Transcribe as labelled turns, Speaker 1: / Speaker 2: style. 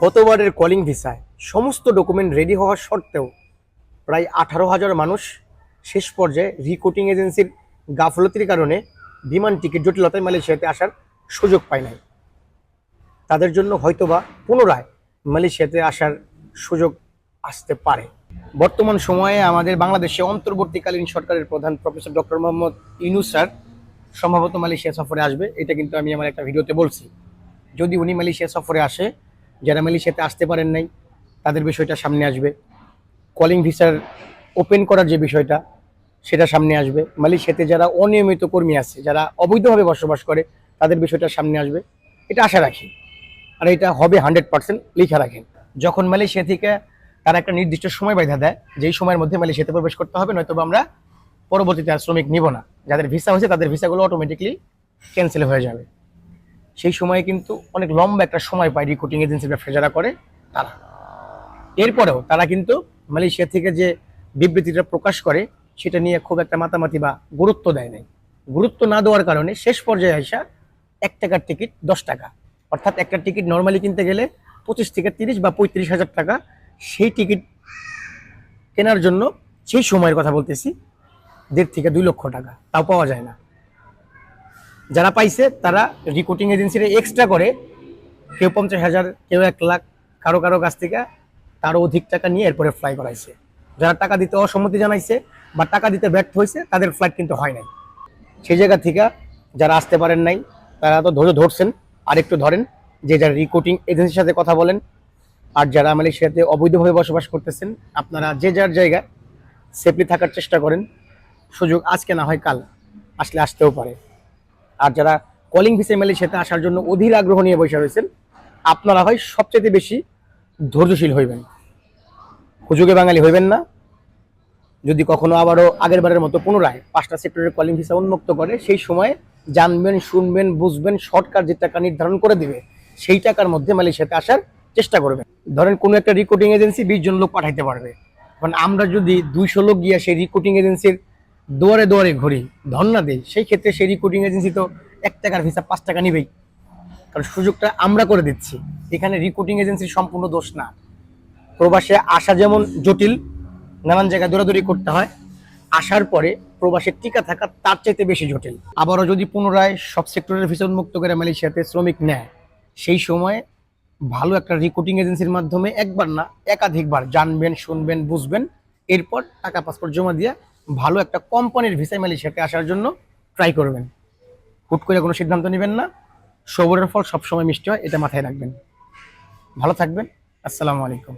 Speaker 1: গতবারের কলিং ভিসায় সমস্ত ডকুমেন্ট রেডি হওয়ার সত্ত্বেও প্রায় আঠারো হাজার মানুষ শেষ পর্যায়ে রিকোটিং এজেন্সির গাফলতির কারণে বিমান টিকিট জটিলতায় মালয়েশিয়াতে আসার সুযোগ পায় নাই। তাদের জন্য হয়তোবা পুনরায় মালয়েশিয়াতে আসার সুযোগ আসতে পারে। বর্তমান সময়ে আমাদের বাংলাদেশে অন্তর্বর্তীকালীন সরকারের প্রধান professor doctor Mohammad Yunus sir সম্ভবত মালয়েশিয়া সফরে আসবে, এটা কিন্তু আমি আমার একটা ভিডিওতে বলছি। যদি উনি মালয়েশিয়া সফরে আসে যারা মালয়েশিয়াতে আসতে পারেন নাই, তাদের বিষয়টা সামনে আসবে। কলিং ভিসার ওপেন করার যে বিষয়টা, সেটা সামনে আসবে। মালয়েশিয়াতে যারা অনিয়মিত কর্মী আছে, যারা অবৈধভাবে বসবাস করে, তাদের বিষয়টা সামনে আসবে। এটা আশা রাখি। আর এটা হবে হান্ড্রেড পার্সেন্ট লিখে রাখেন। যখন মালয়েশিয়া থেকে তারা একটা নির্দিষ্ট সময় বাধা দেয়, যেই সময়ের মধ্যে মালয়েশিয়াতে প্রবেশ করতে হবে নয়তো আমরা পরবর্তীতে আর শ্রমিক নিব না। যাদের ভিসা হয়েছে, তাদের ভিসাগুলো অটোমেটিকলি ক্যান্সেল হয়ে যাবে। সেই সময়ে কিন্তু অনেক লম্বা একটা সময় পায় রিক্রুটিং এজেন্সির ব্যবসা করে, তারা। এরপরেও তারা কিন্তু মালয়েশিয়া থেকে যে বিবৃতিটা প্রকাশ করে, সেটা নিয়ে খুব একটা মাতামাতি বা গুরুত্ব দেয় নাই। গুরুত্ব না দেওয়ার কারণে শেষ পর্যায়ে আসা এক টাকার টিকিট দশ টাকা। অর্থাৎ একটা টিকিট নর্মালি কিনতে গেলে পঁচিশ থেকে তিরিশ বা পঁয়ত্রিশ হাজার টাকা সেই টিকিট কেনার জন্য সেই সময়ের কথা বলতেছি, দেড় থেকে দুই লক্ষ টাকা। তাও পাওয়া যায় না। যারা পাইছে, তারা রিক্রুটিং এজেন্সির এক্সট্রা করে। কেউ পঞ্চাশ হাজার, কেউ এক লাখ, কারও কারও কাছ থেকে তারও অধিক টাকা নিয়ে এরপরে ফ্লাই করাইছে। যারা টাকা দিতে অসম্মতি জানাইছে বা টাকা দিতে ব্যর্থ হয়েছে তাদের ফ্লাইট কিন্তু হয় নাই। সেই জায়গা থেকে যারা আসতে পারেন নাই, তারা তো ধৈর্য ধরছেন। আর একটু ধরেন, যে যারা রিক্রুটিং এজেন্সির সাথে কথা বলেন, আর যারা মালয়েশিয়াতে অবৈধভাবে বসবাস করতেছেন, আপনারা যে যার জায়গায় সেফলি থাকার চেষ্টা করেন। সুযোগ আজকে না হয় কাল, আসলে আসতেও পারে। আর যারা কলিং ভিসা মালয়েশিয়াতে আসার জন্য অধীর আগ্রহ নিয়ে বসে রয়েছেন, আপনারা হয় সবচেয়ে বেশি ধৈর্যশীল হইবেন। হুজুগে বাঙালি হইবেন না। যদি কখনো আবারও আগের বারের মতো পুনরায় পাঁচটা সেক্টরের কলিং ভিসা উন্মুক্ত করে, সেই সময় জানবেন, শুনবেন, বুঝবেন সরকার যে টাকা নির্ধারণ করে দিবে, সেই টাকার মধ্যে মালয়েশিয়াতে আসার চেষ্টা করবেন। ধরেন কোনো একটা রিক্রুটিং এজেন্সি বিশ জন লোক পাঠাইতে পারবে। কারণ আমরা যদি দুইশো লোক গিয়ে সেই রিক্রুটিং এজেন্সির দুয়ারে দুয়ারে ঘুরি ধর্ণা দিই সেই ক্ষেত্রে সেই রিক্রুটিং এজেন্সি তো এক টাকার ভিসা পাঁচ টাকা নিবেই। কারণ সুযোগটা আমরা করে দিচ্ছি। এখানে রিক্রুটিং এজেন্সির সম্পূর্ণ দোষ না। প্রবাসে আসা যেমন জটিল, নানান জায়গায় দৌড়াদৌড়ি করতে হয়, আসার পরে প্রবাসের টিকা থাকা তার চাইতে বেশি জটিল। আবারও যদি পুনরায় সব সেক্টরের ভিসা উন্মুক্ত করে মালয়েশিয়াতে শ্রমিক নেয়, সেই সময় ভালো একটা রিক্রুটিং এজেন্সির মাধ্যমে একবার না, একাধিকবার জানবেন, শুনবেন, বুঝবেন, এরপর টাকা পাসপোর্ট জমা দিয়ে ভালো একটা কোম্পানির ভিসায় মালয়েশিয়াতে আসার জন্য ট্রাই করবেন। হুট করে কোনো সিদ্ধান্ত নেবেন না। সবরের ফল সবসময় মিষ্টি হয়, এটা মাথায় রাখবেন। ভালো থাকবেন। আসসালামু আলাইকুম।